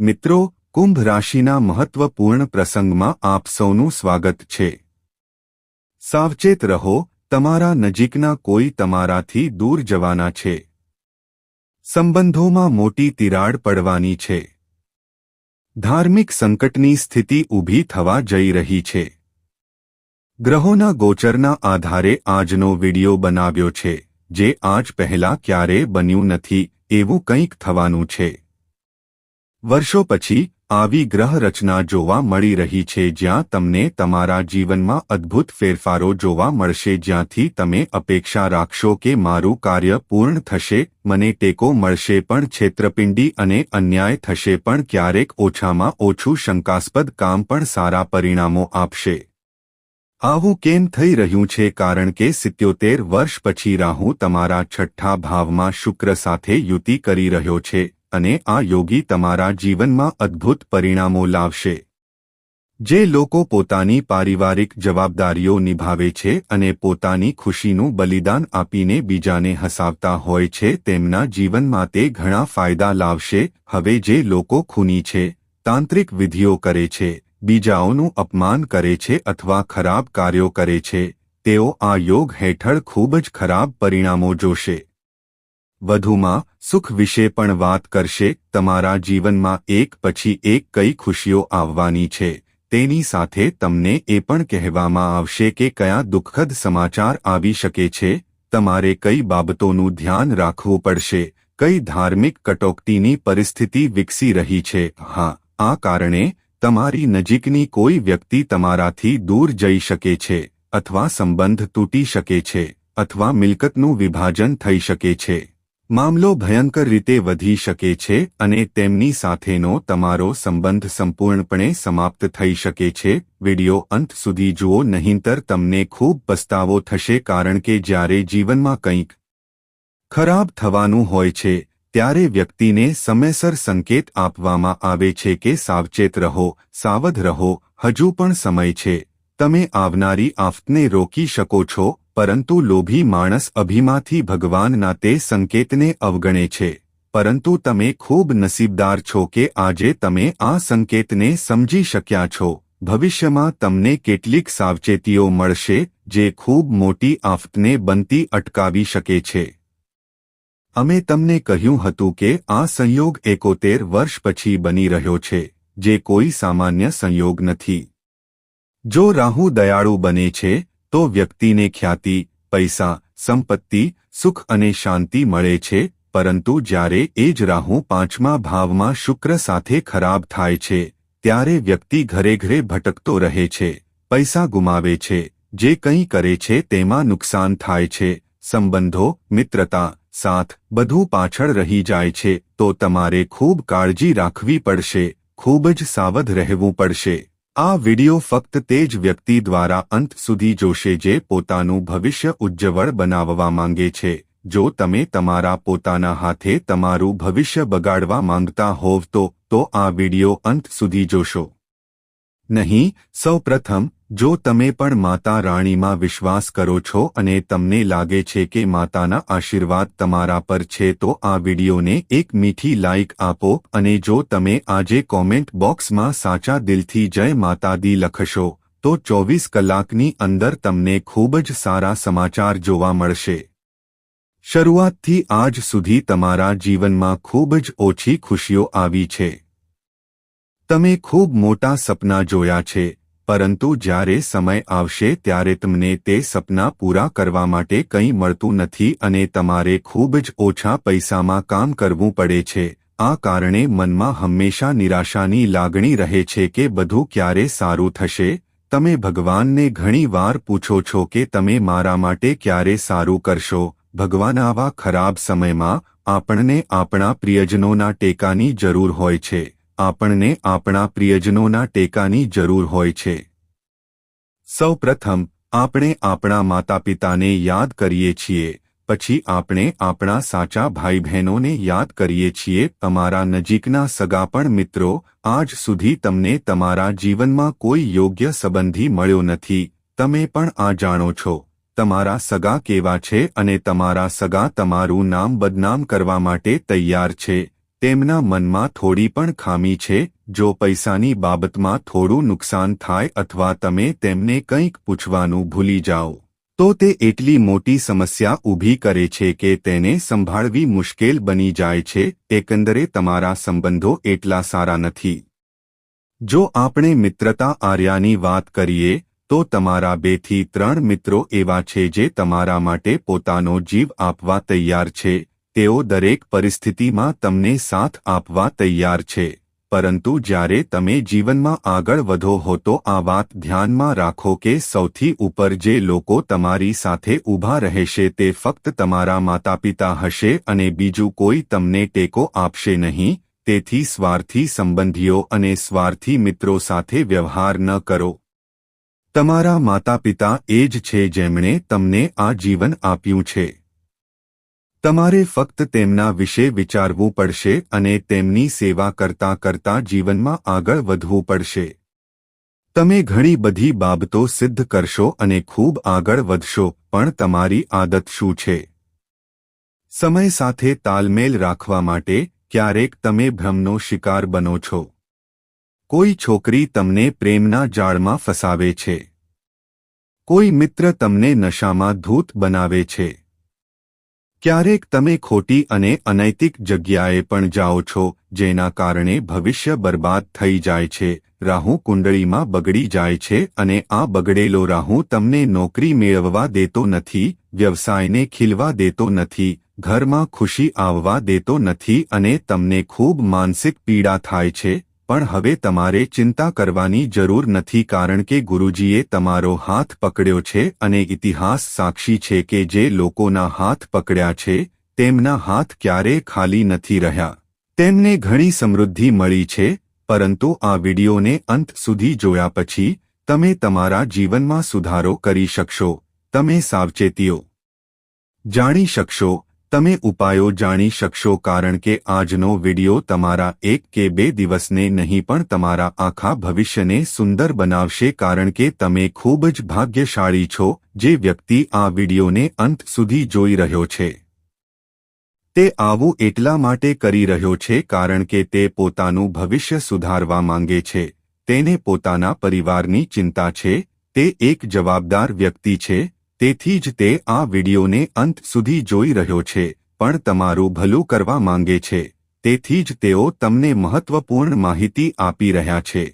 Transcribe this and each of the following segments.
મિત્રો, કુંભ રાશિના મહત્વપૂર્ણ પ્રસંગમાં આપ સૌનું સ્વાગત છે. સાવચેત રહો, તમારા નજીકના કોઈ તમારાથી દૂર જવાના છે. સંબંધોમાં મોટી તિરાડ પડવાની છે. ધાર્મિક સંકટની સ્થિતિ ઊભી થવા જઈ રહી છે. ગ્રહોના ગોચરના આધારે આજનો વિડિયો બનાવ્યો છે, જે આજ પહેલા ક્યારે બન્યું નથી, એવું કંઈક થવાનું છે. વર્ષો પછી, આવી ગ્રહ રચના જોવા મળી રહી છે જ્યાં તમને તમારા જીવનમાં અદ્ભુત ફેરફારો જોવા મળશે, જ્યાંથી તમે અપેક્ષા રાખશો કે મારું કાર્ય પૂર્ણ થશે, મને ટેકો મળશે પણ છેતરપિંડી અને અન્યાય થશે પણ ક્યારેક ઓછામાં ઓછું શંકાસ્પદ કામ પણ સારા પરિણામો આપશે. આવું કેમ થઈ રહ્યું છે? કારણ કે સિત્યોતેર વર્ષ પછી રાહુ તમારા છઠ્ઠા ભાવમાં શુક્ર સાથે યુતિ કરી રહ્યો છે. અને આ યોગી તમારા જીવનમાં અદ્ભુત પરિણામો લાવશે. જે લોકો પોતાની પારિવારિક જવાબદારીઓ નિભાવે છે અને પોતાની ખુશીનું બલિદાન આપીને બીજાને હસાવતા હોય છે તેમના જીવનમાં તે ઘણા ફાયદા લાવશે. હવે જે લોકો ખૂની છે, તાંત્રિક વિધિઓ કરે છે, બીજાઓનું અપમાન કરે છે અથવા ખરાબ કાર્યો કરે છે, તેઓ આ યોગ હેઠળ ખૂબ જ ખરાબ પરિણામો જોશે. વધુમાં, સુખ વિશે પણ વાત કરશે, તમારા જીવનમાં એક પછી એક કઈ ખુશીઓ આવવાની છે, તેની સાથે તમને એ પણ કહેવામાં આવશે કે કયા દુઃખદ સમાચાર આવી શકે છે, તમારે કઈ બાબતોનું ધ્યાન રાખવું પડશે, કઈ ધાર્મિક કટોકટીની પરિસ્થિતિ વિકસી રહી છે, હા, આ કારણે, તમારી નજીકની કોઈ વ્યક્તિ તમારાથી દૂર જઈ શકે છે, અથવા સંબંધ તૂટી શકે છે, અથવા મિલકતનું વિભાજન થઈ શકે છે. મામલો ભયંકર રીતે વધી શકે છે અને તેમની સાથેનો તમારો સંબંધ સંપૂર્ણપણે સમાપ્ત થઈ શકે છે. વિડિયો અંત સુધી જુઓ, નહીંતર તમને ખૂબ પસ્તાવો થશે કારણ કે જ્યારે જીવનમાં કંઈક ખરાબ થવાનું હોય છે, ત્યારે વ્યક્તિને સમયસર સંકેત આપવામાં આવે છે કે સાવચેત રહો, સાવધ રહો, હજુ પણ સમય છે. તમે આવનારી આફતને રોકી શકો છો પરંતુ લોભી માણસ અભિમાંથી ભગવાનના તે સંકેતને અવગણે છે. પરંતુ તમે ખૂબ નસીબદાર છો કે આજે તમે આ સંકેતને સમજી શક્યા છો. ભવિષ્યમાં તમને કેટલીક સાવચેતીઓ મળશે, જે ખૂબ મોટી આફતને બનતી અટકાવી શકે છે. અમે તમને કહ્યું હતું કે આ સંયોગ એકોતેર વર્ષ પછી બની રહ્યો છે, જે કોઈ સામાન્ય સંયોગ નથી. જો રાહુ દયાળુ બને છે તો વ્યક્તિને ખ્યાતિ, પૈસા, સંપત્તિ, સુખ અને શાંતિ મળે છે, પરંતુ જ્યારે એ જ રાહુ પાંચમા ભાવમાં શુક્ર સાથે ખરાબ થાય છે, ત્યારે વ્યક્તિ ઘરે ઘરે ભટકતો રહે છે, પૈસા ગુમાવે છે, જે કંઈ કરે છે તેમાં નુકસાન થાય છે, સંબંધો, મિત્રતા, સાથ બધું પાછળ રહી જાય છે, તો તમારે ખૂબ કાળજી રાખવી પડશે, ખૂબ જ સાવધ રહેવું પડશે. આ વિડિયો ફક્ત તે જ વ્યક્તિ દ્વારા અંત સુધી જોશે જે પોતાનું ભવિષ્ય ઉજ્જવળ બનાવવા માંગે છે. જો તમે તમારા પોતાના હાથે તમારું ભવિષ્ય બગાડવા માંગતા હોવ તો આ વિડિયો અંત સુધી જોશો. નહીં, સૌપ્રથમ જો તમે પણ માતા રાણીમાં વિશ્વાસ કરો છો અને તમને લાગે છે કે માતાના આશીર્વાદ તમારા પર છે, તો આ વિડીયોને એક મીઠી લાઇક આપો અને જો તમે આજે કોમેન્ટ બોક્સમાં સાચા દિલથી જય માતાદી લખશો, તો ચોવીસ કલાકની અંદર તમને ખૂબ જ સારા સમાચાર જોવા મળશે. શરૂઆતથી આજ સુધી તમારા જીવનમાં ખૂબ જ ઓછી ખુશીઓ આવી છે. તમે ખૂબ મોટા સપના જોયા છે. પરંતુ જ્યારે સમય આવશે ત્યારે તમને તે સપના પૂરા કરવા માટે કંઈ મળતું નથી અને તમારે ખૂબ જ ઓછા પૈસામાં કામ કરવું પડે છે. આ કારણે મનમાં હંમેશા નિરાશાની લાગણી રહે છે કે બધું ક્યારે સારું થશે. તમે ભગવાનને ઘણી વાર પૂછો છો કે તમે મારા માટે ક્યારે સારું કરશો. ભગવાન આવા ખરાબ સમયમાં આપણને આપણા પ્રિયજનોના ટેકાની જરૂર હોય છે. આપણને આપણા પ્રિયજનોના ટેકાની જરૂર હોય છે. સૌ પ્રથમ આપણે આપણા માતા પિતાને યાદ કરીએ છીએ, પછી આપણે આપણા સાચા ભાઈ બહેનોને યાદ કરીએ છીએ, તમારા નજીકના સગા પણ મિત્રો, આજ સુધી તમને તમારા જીવનમાં કોઈ યોગ્ય સંબંધી મળ્યો નથી, તમે પણ આ જાણો છો, તમારા સગા કેવા છે અને તમારા સગા તમારું નામ બદનામ કરવા માટે તૈયાર છે, તેમના મનમાં થોડી પણ ખામી છે જો પૈસાની બાબતમાં થોડું નુકસાન થાય અથવા તમે તેમને કંઈક પૂછવાનું ભૂલી જાઓ, તો તે એટલી મોટી સમસ્યા ઊભી કરે છે કે તેને સંભાળવી મુશ્કેલ બની જાય છે, એકંદરે તમારા સંબંધો એટલા સારા નથી. જો આપણે મિત્રતા આર્યાની વાત કરીએ, તો તમારા બેથી ત્રણ મિત્રો એવા છે જે તમારા માટે પોતાનો જીવ આપવા તૈયાર છે, તેઓ દરેક પરિસ્થિતિમાં તમને સાથ આપવા તૈયાર છે. પરંતુ જ્યારે તમે જીવનમાં આગળ વધો હો તો આ વાત ધ્યાનમાં રાખો કે સૌથી ઉપર જે લોકો તમારી સાથે ઊભા રહેશે તે ફક્ત તમારા માતાપિતા હશે અને બીજું કોઈ તમને ટેકો આપશે નહીં. તેથી સ્વાર્થી સંબંધીઓ અને સ્વાર્થી મિત્રો સાથે વ્યવહાર ન કરો. તમારા માતાપિતા એ જ છે જેમણે તમને આ જીવન આપ્યું છે. તમારે ફક્ત તેમના વિશે વિચારવું પડશે અને તેમની સેવા કરતા કરતા જીવનમાં આગળ વધવું પડશે. તમે ઘણી બધી બાબતો સિદ્ધ કરશો અને ખૂબ આગળ વધશો, પણ તમારી આદત શું છે? સમય સાથે તાલમેલ રાખવા માટે ક્યારેક તમે ભ્રમનો શિકાર બનો છો. કોઈ છોકરી તમને પ્રેમના જાળમાં ફસાવે છે. કોઈ મિત્ર તમને નશામાં ધૂત બનાવે છે. ક્યારેક તમે ખોટી અને અનૈતિક જગ્યાએ પણ જાઓ છો, જેના કારણે ભવિષ્ય બરબાદ થઈ જાય છે, રાહુ કુંડળીમાં બગડી જાય છે અને આ બગડેલો રાહુ તમને નોકરી મેળવવા દેતો નથી, વ્યવસાયને ખીલવા દેતો નથી, ઘરમાં ખુશી આવવા દેતો નથી અને તમને ખૂબ માનસિક પીડા થાય છે. પણ હવે તમારે ચિંતા કરવાની જરૂર નથી કારણ કે ગુરુજીએ તમારો હાથ પકડ્યો છે અને ઇતિહાસ સાક્ષી છે કે જે લોકોના હાથ પકડ્યા છે, તેમના હાથ ક્યારેય ખાલી નથી રહ્યા. તેમને ઘણી સમૃદ્ધિ મળી છે, પરંતુ આ વિડિયોને અંત સુધી જોયા પછી, તમે તમારા જીવનમાં સુધારો કરી શકશો. તમે સાવચેતીઓ જાણી શકશો. તમે ઉપાયો જાણી શકશો કારણ કે આજનો વિડિયો તમારા એક કે બે દિવસને નહીં પણ તમારા આખા ભવિષ્યને સુંદર બનાવશે કારણ કે તમે ખૂબ જ ભાગ્યશાળી છો જે વ્યક્તિ આ વિડિયોને અંત સુધી જોઈ રહ્યો છે. તે આવું એટલા માટે કરી રહ્યો છે કારણ કે તે પોતાનું ભવિષ્ય સુધારવા માંગે છે. તેને પોતાના પરિવારની ચિંતા છે. તે એક જવાબદાર વ્યક્તિ છે. તેથી જ તે આ વિડિયોને અંત સુધી જોઈ રહ્યો છે, પણ તમારું ભલું કરવા માંગે છે. તેથી જ તેઓ તમને મહત્વપૂર્ણ માહિતી આપી રહ્યા છે.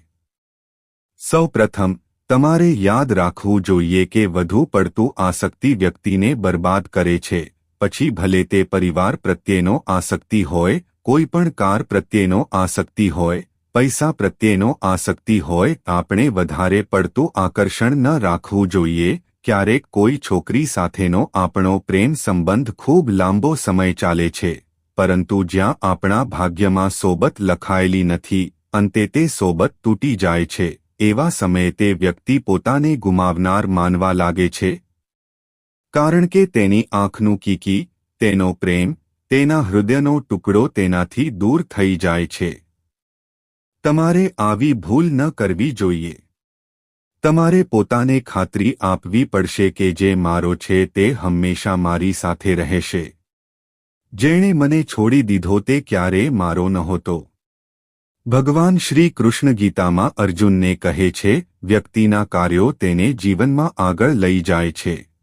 સૌપ્રથમ, તમારે યાદ રાખવું જોઈએ કે વધુ પડતું આસક્તિ વ્યક્તિને બરબાદ કરે છે. પછી ભલે તે પરિવાર પ્રત્યેનો આસક્તિ હોય, કોઈ પણ કાર પ્રત્યેનો આસક્તિ હોય, પૈસા પ્રત્યેનો આસક્તિ હોય, આપણે વધારે પડતું આકર્ષણ ન રાખવું જોઈએ ક્યારેક કોઈ છોકરી સાથેનો આપણો પ્રેમ સંબંધ ખૂબ લાંબો સમય ચાલે છે, પરંતુ જ્યાં આપણા ભાગ્યમાં સોબત લખાયેલી નથી, અંતે તે સોબત તૂટી જાય છે, એવા સમયે તે વ્યક્તિ પોતાને ગુમાવનાર માનવા લાગે છે. કારણ કે તેની આંખનું કીકી, તેનો પ્રેમ, તેના હૃદયનો ટુકડો તેનાથી દૂર થઈ જાય છે. તમારે આવી ભૂલ ન કરવી જોઈએ. તમારે પોતાને ખાતરી આપવી પડશે કે જે મારો છે તે હંમેશા મારી સાથે રહેશે. જેણે મને છોડી દીધો તે ક્યારેય મારો નહોતો. ભગવાન શ્રી કૃષ્ણ ગીતામાં અર્જુનને કહે છે, વ્યક્તિના કાર્યો તેને જીવનમાં આગળ લઈ જાય છે.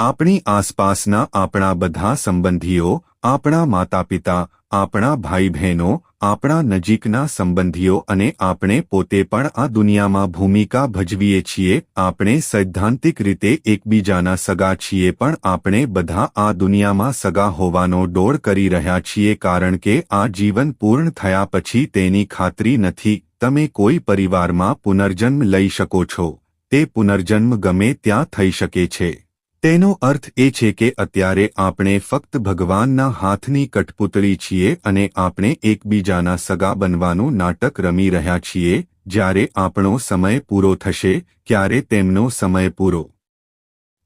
આપણી આસપાસના આપણા બધા સંબંધીઓ, આપણા માતાપિતા, આપણા ભાઈ બહેનો આપણા નજીકના સંબંધીઓ અને આપણે પોતે પણ આ દુનિયામાં ભૂમિકા ભજવીએ છીએ, આપણે સૈદ્ધાંતિક રીતે એકબીજાના સગા છીએ પણ આપણે બધા આ દુનિયામાં સગા હોવાનો ડોળ કરી રહ્યા છીએ કારણ કે આ જીવન પૂર્ણ થયા પછી તેની ખાતરી નથી, તમે કોઈ પરિવારમાં પુનર્જન્મ લઈ શકો છો, તે પુનર્જન્મ ગમે ત્યાં થઈ શકે છે. તેનો અર્થ એ છે કે અત્યારે આપણે ફક્ત ભગવાનના હાથની કઠપુતળી છીએ અને આપણે એકબીજાના સગા બનવાનું નાટક રમી રહ્યા છીએ, જ્યારે આપણો સમય પૂરો થશે ત્યારે તેમનો સમય પૂરો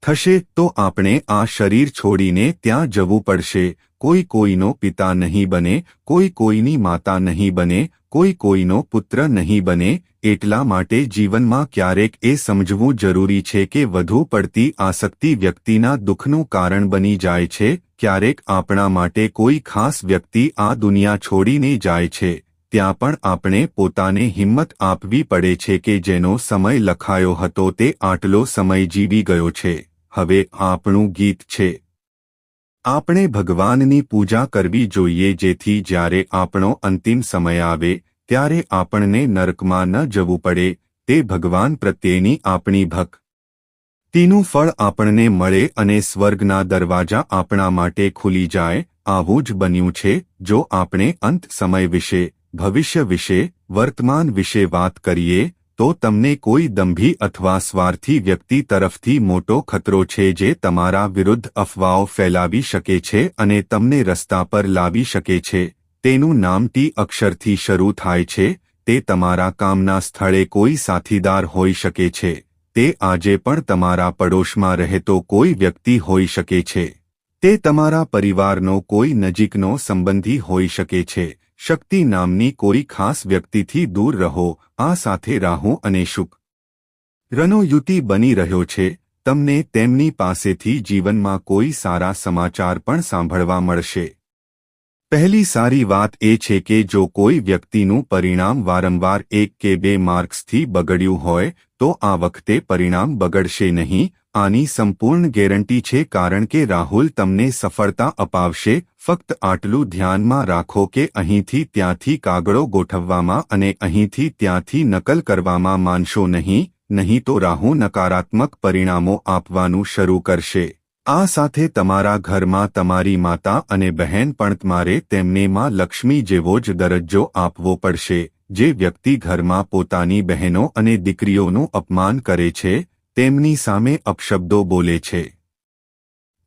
થશે, તો આપણે આ શરીર છોડીને ત્યાં જવું પડશે, કોઈ કોઈનો પિતા નહીં બને, કોઈ કોઈની માતા નહીં બને કોઈ કોઈનો પુત્ર નહીં બને, એટલા માટે જીવનમાં ક્યારેક એ સમજવું જરૂરી છે કે વધુ પડતી આસક્તિ વ્યક્તિના દુઃખનું કારણ બની જાય છે, ક્યારેક આપણા માટે કોઈ ખાસ વ્યક્તિ આ દુનિયા છોડીને જાય છે, ત્યાં પણ આપણે પોતાને હિંમત આપવી પડે છે કે જેનો સમય લખાયો હતો તે આટલો સમય જીવી ગયો છે, હવે આપણું ગીત છે. આપણે ભગવાનની પૂજા કરવી જોઈએ જેથી જ્યારે આપણો અંતિમ સમય આવે, ત્યારે આપણને નરકમાં ન જવું પડે, તે ભગવાન પ્રત્યેની આપણી ભક્ત. તેનું ફળ આપણને મળે અને સ્વર્ગના દરવાજા આપણા માટે ખુલી જાય, આવું જ બન્યું છે, જો આપણે અંત સમય વિશે, ભવિષ્ય વિશે, વર્તમાન વિશે વાત કરીએ તો તમને કોઈ દંભી અથવા સ્વાર્થી વ્યક્તિ તરફથી મોટો ખતરો છે જે તમારા વિરુદ્ધ અફવાઓ ફેલાવી શકે છે અને તમને રસ્તા પર લાવી શકે છે. તેનું નામ ટી અક્ષરથી શરૂ થાય છે. તે તમારા કામના સ્થળે કોઈ સાથીદાર હોઈ શકે છે. તે આજે પણ તમારા પડોશમાં રહેતો કોઈ વ્યક્તિ હોઈ શકે છે. તે તમારા પરિવારનો કોઈ નજીકનો સંબંધી હોઈ શકે છે. શક્તિ નામની કોઈ ખાસ વ્યક્તિથી દૂર રહો, આ સાથે રાહુ અને શુક. રનો બની રહ્યો છે, તમને તેમની પાસેથી જીવનમાં કોઈ સારા સમાચાર પણ સાંભળવા મળશે. પહેલી સારી વાત એ છે કે જો કોઈ વ્યક્તિનું પરિણામ વારંવાર એક કે બે માર્ક્સથી બગડ્યું હોય, તો આ વખતે પરિણામ બગડશે નહીં આની સંપૂર્ણ ગેરંટી છે કારણ કે રાહુલ તમને સફળતા અપાવશે, ફક્ત આટલું ધ્યાનમાં રાખો કે અહીંથી ત્યાંથી કાગળો ગોઠવવામાં અને અહીંથી ત્યાંથી નકલ કરવામાં માનશો નહીં નહીં તો રાહુ નકારાત્મક પરિણામો આપવાનું શરૂ કરશે. આ સાથે તમારા ઘરમાં તમારી માતા અને બહેન પણ તમારે તેમને માં લક્ષ્મી જેવો જ દરજ્જો આપવો પડશે, જે વ્યક્તિ ઘરમાં પોતાની બહેનો અને દીકરીઓનું અપમાન કરે છે તેમની સામે અપશબ્દો બોલે છે.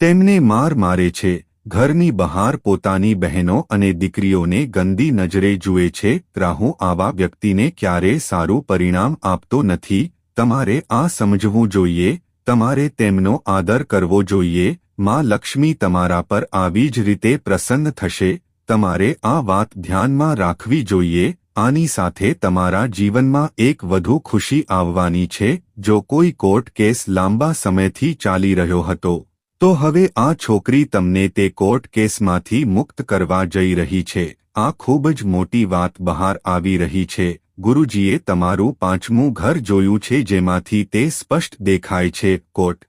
તેમને માર મારે છે, ઘરની બહાર પોતાની બહેનો અને દીકરીઓને ગંદી નજરે જુએ છે, રાહુ આવા વ્યક્તિને ક્યારે સારું પરિણામ આપતો નથી, તમારે આ સમજવું જોઈએ, તમારે તેમનો આદર કરવો જોઈએ, માં લક્ષ્મી તમારા પર આવી જ રીતે પ્રસન્ન થશે, તમારે આ વાત ધ્યાનમાં રાખવી જોઈએ આની સાથે તમારા જીવનમાં એક વધુ ખુશી આવવાની છે, જો કોઈ કોર્ટ કેસ લાંબા સમયથી ચાલી રહ્યો હતો. તો હવે આ છોકરી તમને તે કોર્ટ કેસમાંથી મુક્ત કરવા જઈ રહી છે. આ ખૂબ જ મોટી વાત બહાર આવી રહી છે. ગુરુજીએ તમારું પાંચમું ઘર જોયું છે જેમાંથી તે સ્પષ્ટ દેખાય છે, કોર્ટ.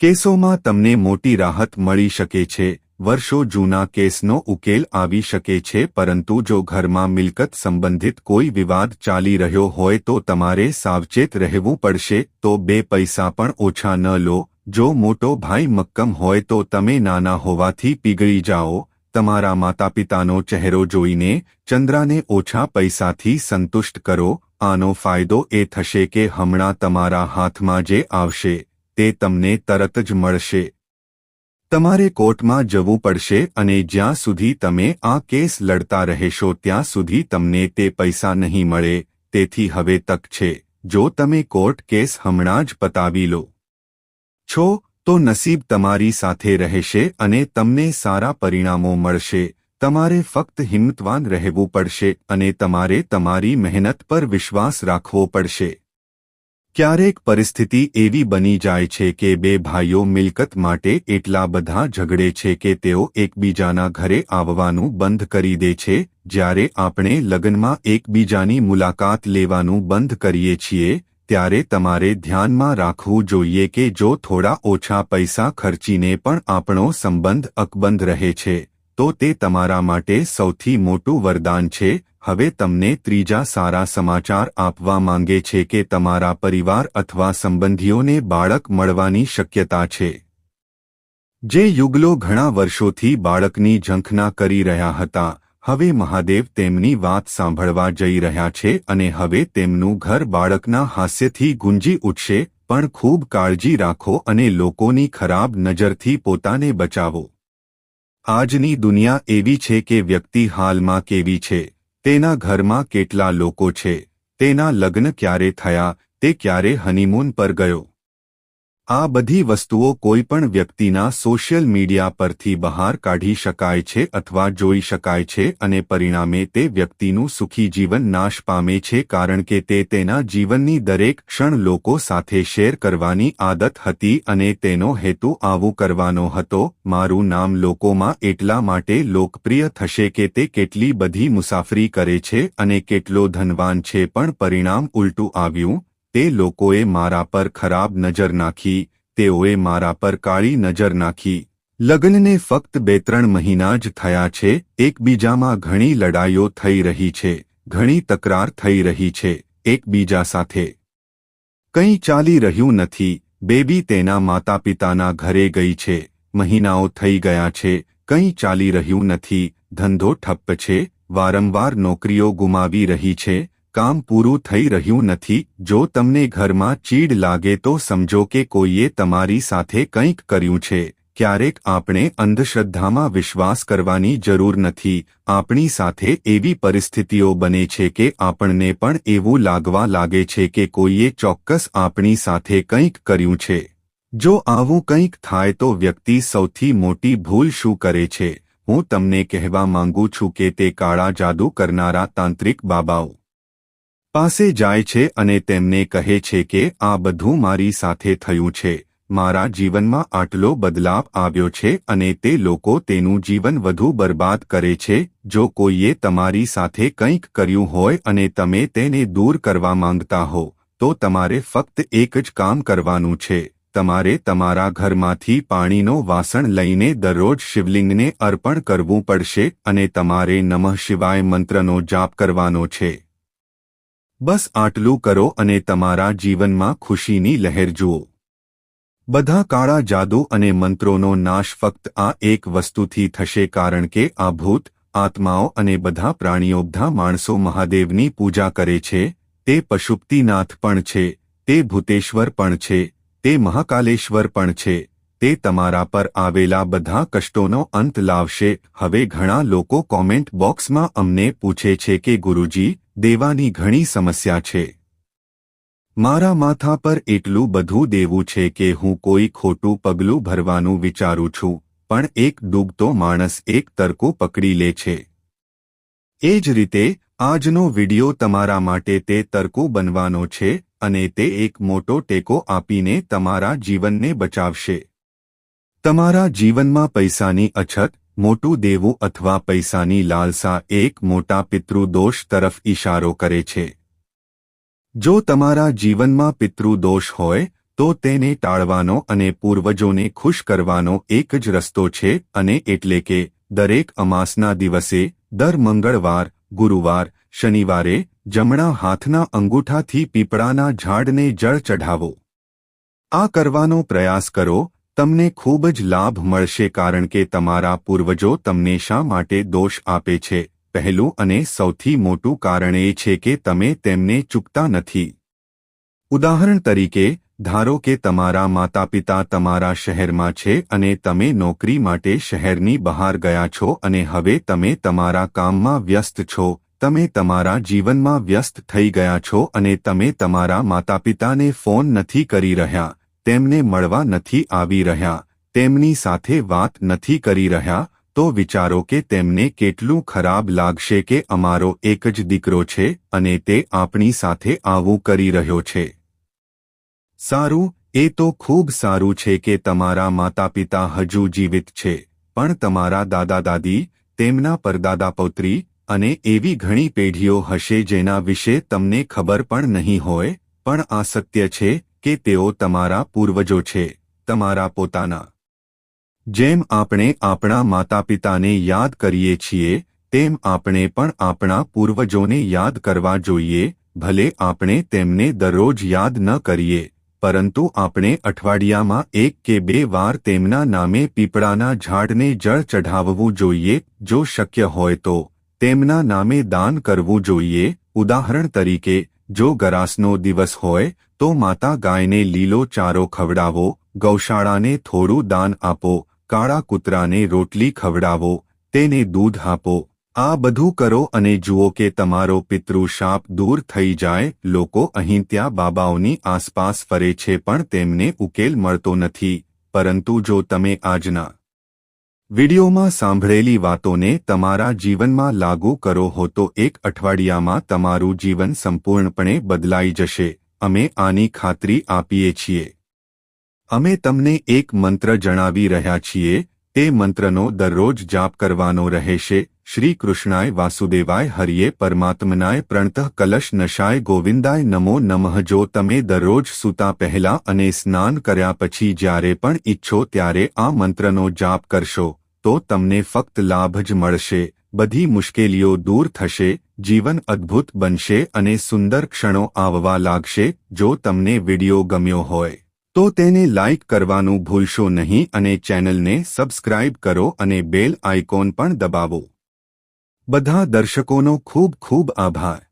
કેસોમાં તમને મોટી રાહત મળી શકે છે. વર્ષો જૂના કેસનો ઉકેલ આવી શકે છે, પરંતુ જો ઘરમાં મિલકત સંબંધિત કોઈ વિવાદ ચાલી રહ્યો હોય તો તમારે સાવચેત રહેવું પડશે, તો બે પૈસા પણ ઓછા ન લો. જો મોટો ભાઈ મક્કમ હોય તો તમે નાના હોવાથી પીગળી જાઓ. તમારા માતાપિતાનો ચહેરો જોઈને ચંદ્રાને ઓછા પૈસાથી સંતુષ્ટ કરો. આનો ફાયદો એ થશે કે હમણાં તમારા હાથમાં જે આવશે, તે તમને તરત જ મળશે. તમારે કોર્ટમાં જવું પડશે અને જ્યાં સુધી તમે આ કેસ લડતા રહેશો ત્યાં સુધી તમને તે પૈસા નહીં મળે, તેથી હવે તક છે. જો તમે કોર્ટ કેસ હમણાં જ પતાવી લો. છો, તો નસીબ તમારી સાથે રહેશે અને તમને સારા પરિણામો મળશે. તમારે ફક્ત હિંમતવાન રહેવું પડશે અને તમારે તમારી મહેનત પર વિશ્વાસ રાખવો પડશે. ક્યારેક પરિસ્થિતિ એવી બની જાય છે કે બે ભાઈઓ મિલકત માટે એટલા બધા ઝઘડે છે કે તેઓ એકબીજાના ઘરે આવવાનું બંધ કરી દે છે, જ્યારે આપણે લગ્નમાં એકબીજાની મુલાકાત લેવાનું બંધ કરીએ છીએ, ત્યારે તમારે ધ્યાનમાં રાખવું જોઈએ કે જો થોડા ઓછા પૈસા ખર્ચીને પણ આપણો સંબંધ અકબંધ રહે છે, તો તે તમારા માટે સૌથી મોટું વરદાન છે હવે તમને ત્રીજા સારા સમાચાર આપવા માંગે છે કે તમારા પરિવાર અથવા સંબંધીઓને બાળક મળવાની શક્યતા છે. જે યુગલો ઘણા વર્ષોથી બાળકની ઝંખના કરી રહ્યા હતા, હવે મહાદેવ તેમની વાત સાંભળવા જઈ રહ્યા છે અને હવે તેમનું ઘર બાળકના હાસ્યથી ગુંજી ઉઠશે, પણ ખૂબ કાળજી રાખો અને લોકોની ખરાબ નજરથી પોતાને બચાવો. આજની દુનિયા એવી છે કે વ્યક્તિ હાલમાં કેવી છે. તેના ઘરમાં કેટલા લોકો છે તેના લગ્ન ક્યારે થયા તે ક્યારે હનીમૂન પર ગયો. આ બધી વસ્તુઓ કોઈપણ વ્યક્તિના સોશિયલ મીડિયા પરથી બહાર કાઢી શકાય છે અથવા જોઈ શકાય છે અને પરિણામે તે વ્યક્તિનું સુખી જીવન નાશ પામે છે કારણ કે તે તેના જીવનની દરેક ક્ષણ લોકો સાથે શેર કરવાની આદત હતી અને તેનો હેતુ આવું કરવાનો હતો, મારું નામ લોકોમાં એટલા માટે લોકપ્રિય થશે કે તે કેટલી બધી મુસાફરી કરે છે અને કેટલો ધનવાન છે, પણ પરિણામ ઉલટું આવ્યું તે લોકોએ મારા પર ખરાબ નજર નાખી, તેઓએ મારા પર કાળી નજર નાખી. લગ્નને ફક્ત બે ત્રણ મહિના જ થયા છે, એકબીજામાં ઘણી લડાઈઓ થઈ રહી છે, ઘણી તકરાર થઈ રહી છે, એકબીજા સાથે. કંઈ ચાલી રહ્યું નથી, બેબી તેના માતા પિતાના ઘરે ગઈ છે, મહિનાઓ થઈ ગયા છે, કંઈ ચાલી રહ્યું નથી, ધંધો ઠપ્પ છે, વારંવાર નોકરીઓ ગુમાવી રહી છે કામ પૂરું થઈ રહ્યું નથી, જો તમને ઘરમાં ચીડ લાગે તો સમજો કે કોઈએ તમારી સાથે કંઈક કર્યું છે, ક્યારેક આપણે અંધશ્રદ્ધામાં વિશ્વાસ કરવાની જરૂર નથી, આપણી સાથે એવી પરિસ્થિતિઓ બને છે કે આપણને પણ એવું લાગવા લાગે છે કે કોઈએ ચોક્કસ આપણી સાથે કંઈક કર્યું છે. જો આવું કંઈક થાય તો વ્યક્તિ સૌથી મોટી ભૂલ શું કરે છે? હું તમને કહેવા માંગુ છું કે તે કાળા જાદુ કરનારા તાંત્રિક બાબાઓ. પાસે જાય છે અને તેમને કહે છે કે, આ બધું મારી સાથે થયું છે. મારા જીવનમાં આટલો બદલાવ આવ્યો છે અને તે લોકો તેનું જીવન વધુ બરબાદ કરે છે. જો કોઈએ તમારી સાથે કંઈક કર્યું હોય અને તમે તેને દૂર કરવા માંગતા હો, તો તમારે ફક્ત એક જ કામ કરવાનું છે. તમારે તમારા ઘરમાંથી પાણીનો વાસણ લઈને દરરોજ શિવલિંગને અર્પણ કરવું પડશે અને તમારે નમઃ શિવાય મંત્રનો જાપ કરવાનો છે. બસ આટલું કરો અને તમારા જીવનમાં ખુશીની લહેર જુઓ. બધા કાળા જાદુ અને મંત્રોનો નાશ ફક્ત આ એક વસ્તુથી થશે કારણ કે આ ભૂત, આત્માઓ અને બધા પ્રાણીઓ બધા માણસો મહાદેવની પૂજા કરે છે, તે પશુપતિનાથ પણ છે, તે ભૂતેશ્વર પણ છે, તે મહાકાલેશ્વર પણ છે. તે તમારા પર આવેલા બધા કષ્ટોનો અંત લાવશે. હવે ઘણા લોકો કોમેન્ટ બોક્સમાં અમને પૂછે છે કે, ગુરુજી, દેવાની ઘણી સમસ્યા છે. મારા માથા પર એટલું બધું દેવું છે કે હું કોઈ ખોટું પગલું ભરવાનું વિચારું છું, પણ એક ડૂબતો માણસ એક તરકો પકડી લે છે. એ જ રીતે, આજનો વિડિયો તમારા માટે તે તરકો બનવાનો છે અને તે એક મોટો ટેકો આપીને તમારા જીવનને બચાવશે. તમારા જીવનમાં પૈસાની અછત, મોટું દેવું અથવા પૈસાની લાલસા એક મોટા પિતૃદોષ તરફ ઇશારો કરે છે. જો તમારા જીવનમાં પિતૃદોષ હોય, તો તેને ટાળવાનો અને પૂર્વજોને ખુશ કરવાનો એક જ રસ્તો છે અને એટલે કે, દરેક અમાસના દિવસે, દર મંગળવાર, ગુરુવાર, શનિવારે, જમણા હાથના અંગૂઠાથી પીપળાના ઝાડને જળ ચઢાવો. આ કરવાનો પ્રયાસ કરો તમને ખૂબ જ લાભ મળશે કારણ કે તમારા પૂર્વજો તમને શા માટે દોષ આપે છે? પહેલું અને સૌથી મોટું કારણ એ છે કે તમે તેમને ચૂકતા નથી. ઉદાહરણ તરીકે, ધારો કે તમારા માતા પિતા તમારા શહેરમાં છે અને તમે નોકરી માટે શહેરની બહાર ગયા છો અને હવે તમે તમારા કામમાં વ્યસ્ત છો, તમે તમારા જીવનમાં વ્યસ્ત થઈ ગયા છો અને તમે તમારા માતા પિતાને ફોન નથી કરી રહ્યા. તેમને મળવા નથી આવી રહ્યા, તેમની સાથે વાત નથી કરી રહ્યા, તો વિચારો કે તેમને કેટલું ખરાબ લાગશે કે અમારો એક જ દીકરો છે અને તે આપણી સાથે આવું કરી રહ્યો છે. સારું, એ તો ખૂબ સારું છે કે તમારા માતા પિતા હજુ જીવિત છે, પણ તમારા દાદા દાદી, તેમના પરદાદા પૌત્રી અને એવી ઘણી પેઢીઓ હશે જેના વિશે તમને ખબર પણ નહીં હોય, પણ આ સત્ય છે કે તેઓ તમારા પૂર્વજો છે, તમારા પોતાના. જેમ આપણે આપણા માતા પિતાને યાદ કરીએ છીએ, તેમ આપણે પણ આપણા પૂર્વજોને યાદ કરવા જોઈએ, ભલે આપણે તેમને દરરોજ યાદ ન કરીએ, પરંતુ આપણે અઠવાડિયામાં એક કે બે વાર તેમના નામે પીપળાના ઝાડને જળ ચઢાવવું જોઈએ, જો શક્ય હોય તો. તેમના નામે દાન કરવું જોઈએ, ઉદાહરણ તરીકે જો ગરાસનો દિવસ હોય, તો માતા ગાયને લીલો ચારો ખવડાવો, ગૌશાળાને થોડું દાન આપો, કાળા કૂતરાને રોટલી ખવડાવો, તેને દૂધ આપો. આ બધું કરો અને જુઓ કે તમારો પિતૃશાપ દૂર થઈ જાય, લોકો અહીં ત્યાં બાબાઓની આસપાસ ફરે છે પણ તેમને ઉકેલ મળતો નથી. પરંતુ જો તમે આજના વિડિયોમાં સાંભળેલી વાતોને તમારા જીવનમાં લાગુ કરો હો તો એક અઠવાડિયામાં તમારું જીવન સંપૂર્ણપણે બદલાઈ જશે. અમે આની ખાતરી આપીએ છીએ. અમે તમને એક મંત્ર જણાવી રહ્યા છીએ. તે મંત્રનો દરરોજ જાપ કરવાનો રહેશે. શ્રી કૃષ્ણાય વાસુદેવાય હરિયે પરમાત્મનાય પ્રણતઃ કલશ નશાય ગોવિંદાય નમો નમઃ. જો તમે દરરોજ સૂતા પહેલા અને સ્નાન કર્યા પછી જ્યારે પણ ઈચ્છો ત્યારે આ મંત્રનો જાપ કરશો, તો તમને ફક્ત લાભ જ મળશે. બધી મુશ્કેલીઓ દૂર થશે, જીવન અદ્ભુત બનશે અને સુંદર ક્ષણો આવવા લાગશે, જો તમને વિડિયો ગમ્યો હોય. તો તેને લાઇક કરવાનું ભૂલશો નહીં અને ચેનલને સબસ્ક્રાઇબ કરો અને બેલ આઇકોન પણ દબાવો. બધા દર્શકોનો ખૂબ ખૂબ આભાર.